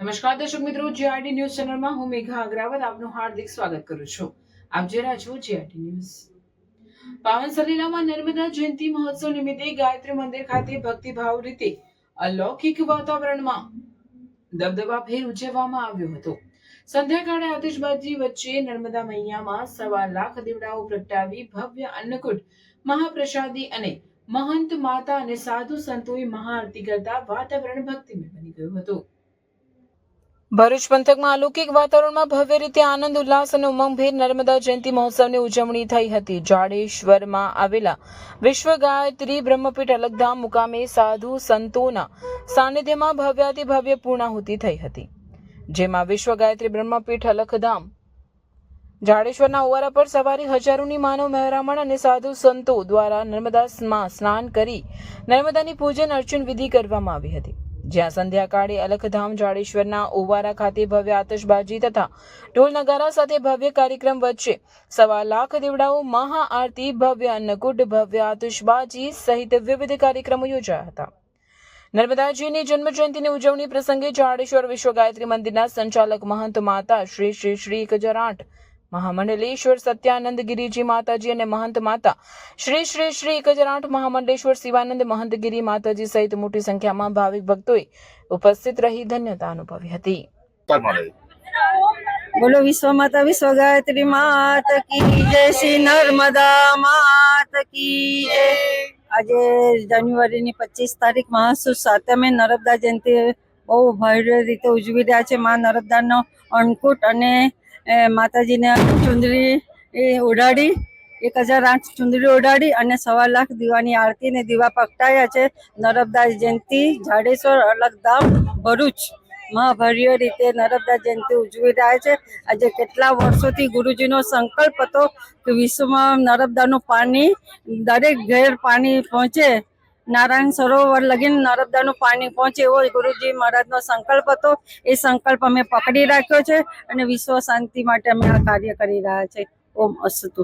નમસ્કાર દર્શક મિત્રો જીઆરડી ન્યૂઝ ચેનલમાં હું મેઘા અગ્રાવત આપનું હાર્દિક સ્વાગત કરું છું. આપ જે રહ્યા જીઆરડી ન્યૂઝ પાવન સલીલામાં નર્મદા જયંતિ મહોત્સવ નિમિત્તે ગાયત્રી મંદિર ખાતે ભક્તિભાવ રીતે અલૌકિક વાતાવરણમાં દબદબાભેર ઉજવવામાં આવ્યો હતો. સંધ્યાકાળે આતિશબાજી વચ્ચે નર્મદા મૈયામાં સવા લાખ દીવડાઓ પ્રગટાવી ભવ્ય અન્નકૂટ, મહાપ્રસાદી અને મહંત માતા અને સાધુ સંતોએ મહાઆરતી કરતા વાતાવરણ ભક્તિમય બની ગયું હતું. ભરૂચ પંથકમાં અલૌકિક વાતાવરણમાં ભવ્ય રીતે આનંદ, ઉલ્લાસ અને ઉમંગભેર નર્મદા જયંતિ મહોત્સવની ઉજવણી થઈ હતી. જાડેશ્વરમાં આવેલા વિશ્વ ગાયત્રી બ્રહ્મપીઠ અલગધામ મુકામે સાધુ સંતોના સાનિધ્યમાં ભવ્યાતિ ભવ્ય પૂર્ણાહુતિ થઈ હતી. જેમાં વિશ્વ ગાયત્રી બ્રહ્મપીઠ અલખધામ જાડેશ્વરના ઓવારા પર સવારી હજારોની માનવ મહેરામણ અને સાધુ સંતો દ્વારા નર્મદામાં સ્નાન કરી નર્મદાની પૂજન અર્ચન વિધિ કરવામાં આવી હતી. જ્યાં સંધ્યાકાળે અલખધામ, જાડેશ્વરના ઓવારા ખાતે ભવ્ય આતશબાજી તથા ઢોલ નગારા સાથે ભવ્ય કાર્યક્રમ વચ્ચે સવા લાખ દીવડાઓ મહાઆરતી ભવ્ય અન્નકૂટ, ભવ્ય આતશબાજી સહિત વિવિધ કાર્યક્રમો યોજાયા હતા. નર્મદાજીની જન્મ જયંતિની ઉજવણી પ્રસંગે જાડેશ્વર વિશ્વ ગાયત્રી મંદિરના સંચાલક મહંત માતા શ્રી શ્રી શ્રી એક હજાર આઠ મહામંડલેશ્વર સત્યાનંદ ગિરિજી માતાજી અને મહંત માતા શ્રી શ્રી શ્રી એક હજાર આઠ મહામંડલેશ્વર શિવાનંદ મહંતગીરી માતાજી સહિત મોટી સંખ્યામાં ભાવિક ભક્તોએ ઉપસ્થિત રહી ધન્યતા અનુભવી હતી. બોલો વિશ્વ માતા વિશ્વ ગાયત્રી માત કી જય શ્રી નર્મદા માત કી જય. આજે જાન્યુઆરીની પચીસ તારીખ મહાસુદ સાતમે નર્મદા જયંતિ બહુ ભવ્ય રીતે ઉજવી રહ્યા છે. મા નર્મદાનો અન્નકૂટ અને માતાજીને ચુંદડી એ ઉડાડી એક હજાર આઠ ચુંદડી ઉડાડી અને સવા લાખ દીવાની આરતી ને દીવા પ્રગટાયા છે. નર્મદા જયંતિ, જાડેશ્વર અલગધામ ભરૂચ. મહાભર્ય રીતે નર્મદા જયંતિ ઉજવી રહ્યા છે. આજે કેટલા વર્ષોથી ગુરુજીનો સંકલ્પ હતો કે વિશ્વમાં નર્મદાનું પાણી દરેક ઘેર પાણી પહોંચે નારાયણ સરોવર લગીન નર્મદાનું પાણી પહોંચે એવો ગુરુજી મહારાજનો સંકલ્પ હતો. એ સંકલ્પ અમે પકડી રાખ્યો છે અને વિશ્વ શાંતિ માટે અમે આ કાર્ય કરી રહ્યા છે. ઓમ અસ્તુ.